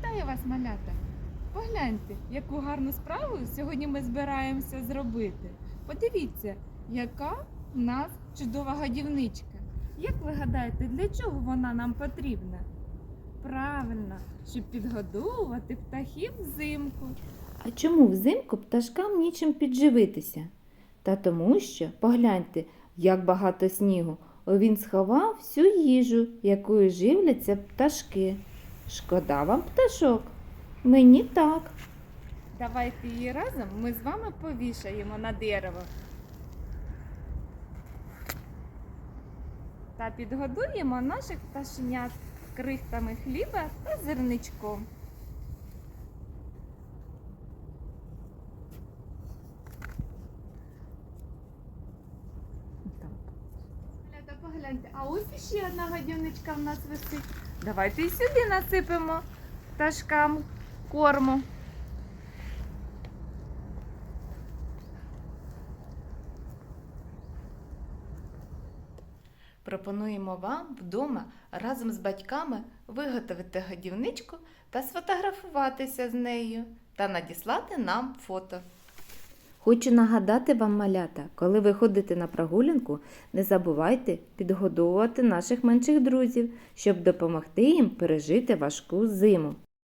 Вітаю вас, малята! Погляньте, яку гарну справу сьогодні ми збираємося зробити. Подивіться, яка в нас чудова годівничка. Як ви гадаєте, для чого вона нам потрібна? Правильно, щоб підгодовувати птахів взимку. А чому взимку пташкам нічим підживитися? Та тому що, погляньте, як багато снігу. Він сховав всю їжу, якою живляться пташки. Шкода вам пташок? Мені так. Давайте її разом ми з вами повішаємо на дерево. Та підгодуємо наших пташенят крихтами хліба та зерничком. Малята, погляньте, а ось ще одна годівничка в нас висить. Давайте і сюди насипемо пташкам корму. Пропонуємо вам вдома разом з батьками виготовити годівничку та сфотографуватися з нею та надіслати нам фото. Хочу нагадати вам, малята, коли ви ходите на прогулянку, не забувайте підгодовувати наших менших друзів, щоб допомогти їм пережити важку зиму.